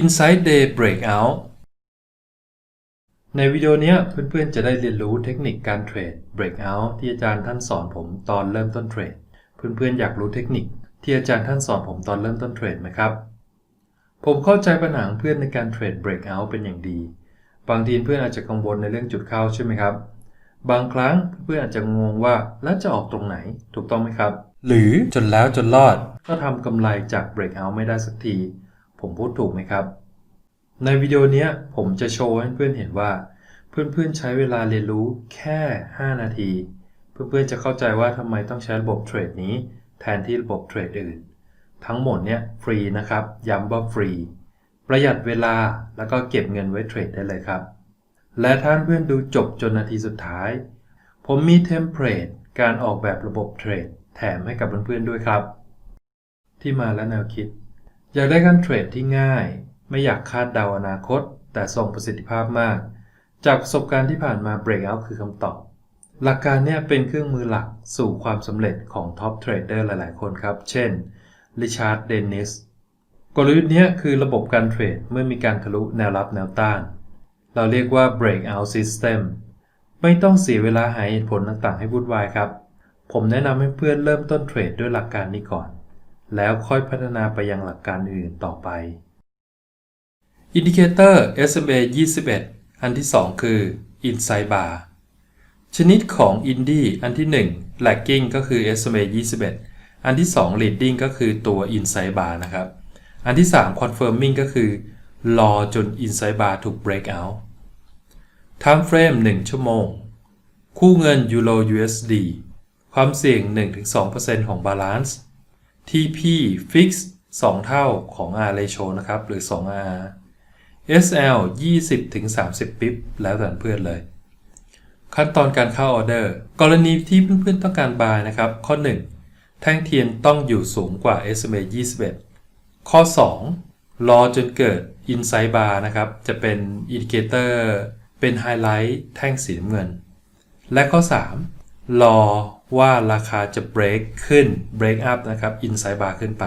Inside Day Breakout ในวิดีโอเนี้ยเพื่อนๆจะได้เรียนรู้เทคนิคการเทรด Breakout ที่อาจารย์ท่านสอนผมตอนเริ่มต้นเทรด เพื่อนๆอยากรู้เทคนิคที่อาจารย์ท่านสอนผมตอนเริ่มต้นเทรดไหมครับ ผมเข้าใจปัญหาของเพื่อนในการเทรด Breakout เป็นอย่างดี บางทีเพื่อนอาจจะกังวลในเรื่องจุดเข้าใช่ไหมครับ บางครั้งเพื่อนอาจจะงงว่าแล้วจะออกตรงไหนถูกต้องไหมครับ หรือจนแล้วจนรอดก็ทำกำไรจาก Breakout ไม่ได้สักที ผมพูดถูกไหมครับ ในวิดีโอนี้ผมจะโชว์ให้เพื่อนเห็นว่า เพื่อนๆใช้เวลาเรียนรู้แค่ 5 นาที เพื่อนๆจะเข้าใจว่าทำไมต้องใช้ระบบเทรดนี้ แทนที่ระบบเทรดอื่น ทั้งหมดเนี่ยฟรีนะครับ ย้ำว่าฟรี ประหยัดเวลาแล้วก็เก็บเงินไว้เทรดได้เลยครับ และถ้านเพื่อนดูจบจนนาทีสุดท้าย ผมมีเทมเพลตการออกแบบระบบเทรดแถมให้กับเพื่อนๆด้วยครับ ที่มาและแนวคิด อยากได้การเทรดที่ง่าย ไม่อยากคาดเดาอนาคต แต่ทรงประสิทธิภาพมาก จากประสบการณ์ที่ผ่านมา Breakout คือคำตอบ หลักการเนี่ยเป็นเครื่องมือหลักสู่ความสำเร็จของท็อปเทรดเดอร์หลาย ๆ คนครับ เช่นริชาร์ดเดนนิสกลยุทธ์นี้คือระบบการเทรดเมื่อมีการทะลุแนวรับแนวต้าน เราเรียกว่า breakout system ไม่ต้องเสียเวลาหาเหตุผลต่างๆให้วุ่นวายครับ ผมแนะนำให้เพื่อนเริ่มต้นเทรดด้วยหลักการนี้ก่อน แล้วค่อยพัฒนาไปยังหลักการอื่นต่อไป อินดิเคเตอร์ SMA 21 อันที่ 2 คือ Inside Bar ชนิดของ Indie อันที่ 1 Lagging ก็คือ SMA 21 อันที่ 2 Leading ก็คือตัว Inside Bar นะครับ อันที่ 3 Confirming ก็คือ รอจน Inside Bar ถูก Break out Time Frame 1 ชั่วโมง คู่เงิน Euro USD ความเสี่ยง 1-2%ของ Balance TP Fix 2 เท่าของ R ratio นะครับ หรือ 2R SL 20-30 ปิ๊บ แล้วแต่เพื่อนเลย ขั้นตอนการเข้าออเดอร์ กรณีที่เพื่อนๆต้องการบายนะครับ ข้อ 1 แท่งเทียนต้องอยู่สูงกว่า SMA 21 ข้อ 2 รอจนเกิด Inside Bar นะครับ จะเป็นอินดิเคเตอร์เป็นไฮไลท์แท่งสีน้ำเงิน และข้อ 3 รอ ว่าราคาจะ break ขึ้น break up นะครับ Inside Bar ขึ้นไป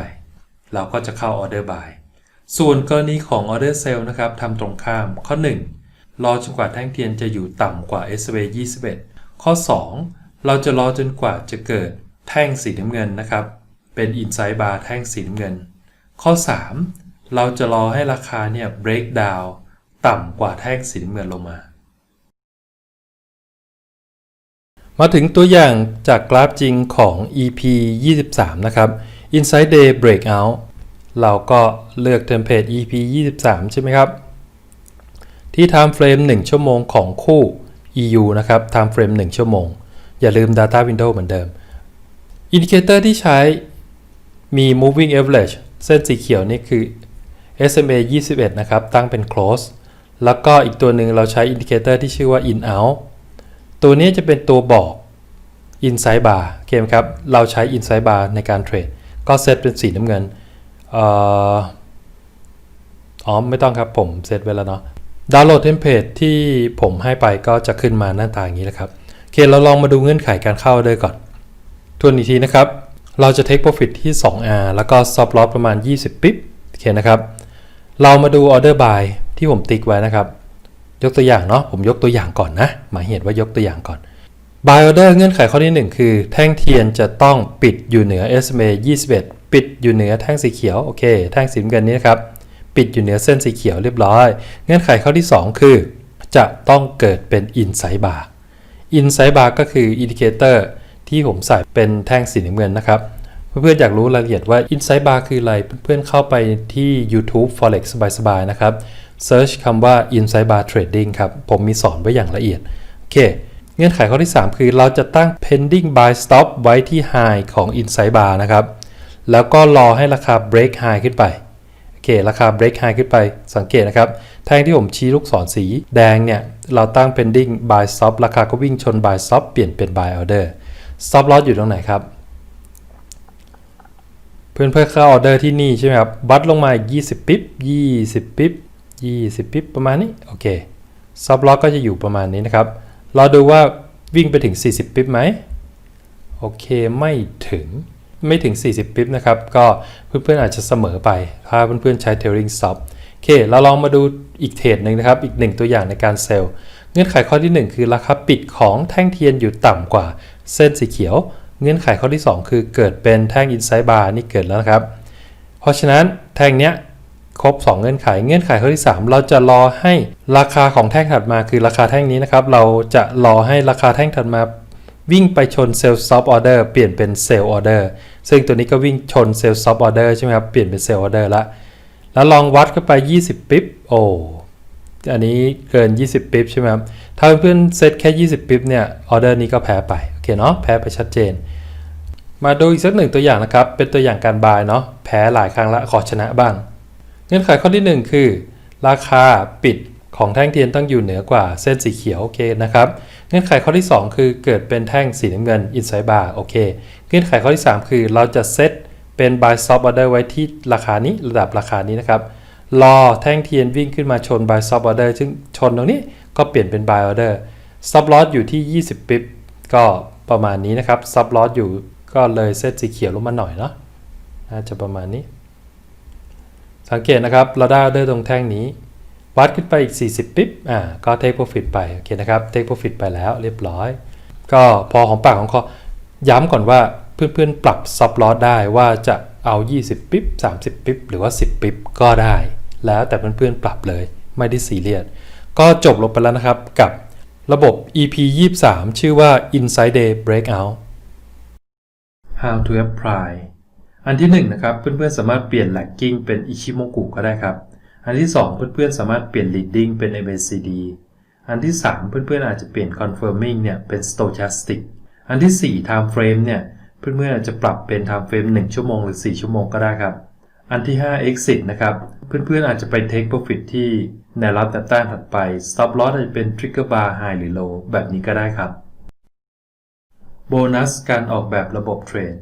เราก็จะเข้า Order Buy ส่วนกรณีของ Order Sell นะครับทำตรงข้ามข้อ 1 รอจนกว่าแท่งเทียนจะอยู่ต่ำกว่า SMA 21 ข้อ 2 เราจะรอจนกว่าจะเกิดแท่งสีน้ำเงินนะครับ เป็น Inside Bar แท่งสีน้ำเงิน ข้อ 3 เราจะรอให้ราคาเนี่ย break down ต่ำกว่าแท่งสีน้ำเงินลงมา มาถึงตัวอย่างจากกราฟจริงของ EP 23 นะครับ Inside Day Breakout เราก็เลือกเทมเพลต EP 23 ใช่ไหมครับ ที่ Time Frame 1 ชั่วโมงของคู่ EU นะครับ Time Frame 1 ชั่วโมง อย่าลืม Data Window เหมือนเดิมอินดิเคเตอร์ที่ใช้มี Moving Average เส้นสีเขียวนี่คือ SMA 21 นะครับ ตั้งเป็น close แล้วก็อีกตัวหนึ่งเราใช้อินดิเคเตอร์ที่ชื่อว่า in out ตัวนี้จะเป็นตัวบอก inside bar โอเคไหมครับ เราใช้ inside bar ในการเทรด ก็เซตเป็นสีน้ำเงินอ๋อไม่ต้องครับผมเซตไว้แล้วเนาะดาวน์โหลดเทมเพลตที่ผมให้ไปก็จะขึ้นมาหน้าตาอย่างนี้แหละครับโอเคเราลองมาดูเงื่อนไขการเข้าด้วยก่อน ทวนอีกทีนะครับ เราจะ take profit ที่ 2R แล้วก็ stop loss ประมาณ 20 ปิ๊บโอเคนะครับ เรามาดู order buy ที่ผมติ๊กไว้นะครับ ยกตัวอย่างเนาะผมยกตัวอย่างก่อนนะ หมายเหตุว่ายกตัวอย่างก่อน buy order เงื่อนไขข้อที่ 1 คือ แท่งเทียนจะต้องปิดอยู่เหนือ SMA 21 ปิดอยู่เหนือแท่งสีเขียวโอเคแท่งสีเงินนี้นะครับปิดอยู่เหนือเส้นสีเขียวเรียบร้อย เงื่อนไขข้อที่ 2 คือ จะต้องเกิดเป็น inside bar inside bar ก็คืออินดิเคเตอร์ที่ผมใส่เป็นแท่งสีน้ำเงินนะครับเพื่อนๆอยากรู้รายละเอียดว่า inside bar คืออะไรเพื่อนๆเข้าไปที่ YouTube forex สบายๆนะครับ search คำว่า inside bar trading ครับ ผมมีสอนไว้อย่างละเอียด โอเค เงื่อนไขข้อที่ 3 คือเราจะตั้ง pending buy stop ไว้ที่ high ของ inside bar นะครับ แล้วก็รอให้ราคา break high ขึ้นไป โอเค ราคา break high ขึ้นไป สังเกตนะครับ แท่งที่ผมชี้ลูกศรสีแดงเนี่ย เราตั้ง pending buy stop ราคาก็วิ่งชน buy stop เปลี่ยนเป็น buy order stop loss อยู่ตรงไหนครับเพื่อนเพื่อเข้าออเดอร์ที่นี่ใช่ไหมครับ บัตลงมาอีก20 ปิ๊บ 20 ปิ๊บ 20 ปิ๊บประมาณนี้ โอเคซับล็อกก็จะอยู่ประมาณนี้นะครับ เราดูว่าวิ่งไปถึง 40 ปิ๊บไหม โอเค ไม่ถึง ไม่ถึง 40 ปิ๊บนะครับ ก็เพื่อนๆอาจจะเสมอไป ถ้าเพื่อนๆใช้ trailing stop โอเค เราลองมาดูอีกเทรดหนึ่งนะครับ อีกหนึ่งตัวอย่างในการเซลล์ เงื่อนไขข้อที่ 1 คือราคาปิดของแท่งเทียนอยู่ต่ำกว่าเส้นสีเขียว เงื่อนไขข้อที่ 2 คือเกิดเป็นแท่งอินไซด์บาร์นี่เกิดแล้วนะครับ เพราะฉะนั้นแท่งเนี้ย ครบ 2 เงื่อนไข เงื่อนไขข้อที่ 3 เราจะรอให้ราคาของแท่งถัดมาคือราคาแท่งนี้นะครับ เราจะรอให้ราคาแท่งถัดมา วิ่งไปชนเซลล์ซอฟต์ออเดอร์เปลี่ยนเป็นเซลล์ออเดอร์ซึ่งตัวนี้ก็วิ่งชนเซลล์ซอฟต์ออเดอร์ใช่ไหมครับ เปลี่ยนเป็นเซลล์ออเดอร์ละ แล้วลองวัดเข้าไป 20 ปิ๊บ โอ้ อันนี้เกิน 20 ปิ๊บใช่ไหมครับ ถ้าเพื่อนเซตแค่ 20 ปิ๊บเนี่ย ออเดอร์นี้ก็แพ้ไป โอเคเนาะ แพ้ไปชัดเจน มาดูอีกสักหนึ่งตัวอย่างนะครับ เป็นตัวอย่างการบายเนาะ แพ้หลายครั้งละ ขอชนะบ้าง เงื่อนไขข้อที่ 1 คือ ราคาปิดของแท่งเทียนต้องอยู่เหนือกว่าเส้นสีเขียวโอเคนะครับ เงื่อนไขข้อที่ 2 คือเกิดเป็นแท่งสีน้ำเงิน inside bar โอเค เงื่อนไขข้อที่ 3 คือเราจะเซตเป็น buy stop order ไว้ที่ราคานี้ระดับราคานี้นะครับ รอแท่งเทียนวิ่งขึ้นมาชน buy stop order ซึ่งชนตรงนี้ก็เปลี่ยนเป็น buy order stop loss อยู่ที่ 20 ปิ๊บก็ประมาณนี้นะครับ stop loss อยู่ก็เลยเส้นสีเขียวลงมาหน่อยเนาะน่าจะประมาณนี้ สังเกตนะครับเราได้ออเดอร์ตรงแท่งนี้ วัดขึ้นไปอีก 40 ปิ๊บอ่าก็ take profit ไปโอเคนะครับ take profit ไปแล้วเรียบร้อย ก็พอของปากของคอย้ำก่อนว่าเพื่อนๆ ปรับ stop loss ได้ว่าจะเอา 20 ปิ๊บ30 ปิ๊บหรือว่า 10 ปิ๊บก็ได้ แล้วแต่เพื่อนๆ ปรับเลยไม่ได้ซีเรียสก็จบลงไปแล้วนะครับกับระบบ EP 23 ชื่อว่า Inside Day Breakout How to apply อันที่1นงนะครับเพื่อนๆสามารถเปลี่ยน lagging เป็น Ichimoku ก็ได้ครับ อันที่ 2 เพื่อนๆสามารถเปลี่ยน leading เป็น MACD อันที่ 3 เพื่อนๆอาจจะเปลี่ยน confirming เนี่ยเป็น stochastic อันที่ 4 time frame เนี่ยเพื่อนๆอาจจะปรับเป็น time frame 1 ชั่วโมงหรือ 4 ชั่วโมงก็ได้ครับ อันที่ 5 exit นะครับ เพื่อนๆอาจจะไป take profit ที่แนวรับแนวต้านถัดไป stop loss อาจจะเป็น trigger bar high หรือ low แบบนี้ก็ได้ครับ โบนัสการออกแบบระบบเทรด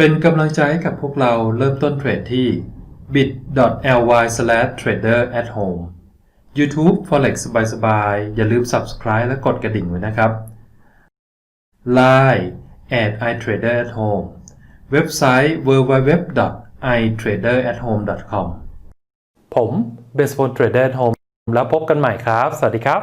เป็นกำลังใจให้กับพวกเราเริ่มต้นเทรดที่ bit.ly/traderatHome YouTube Forex สบายๆ อย่าลืม Subscribe และกดกระดิ่งไว้นะครับ Line at iTraderAtHome เว็บไซต์ www.iTraderAtHome.com ผมเบส t น Trader at Home แล้วพบกันใหม่ครับ สวัสดีครับ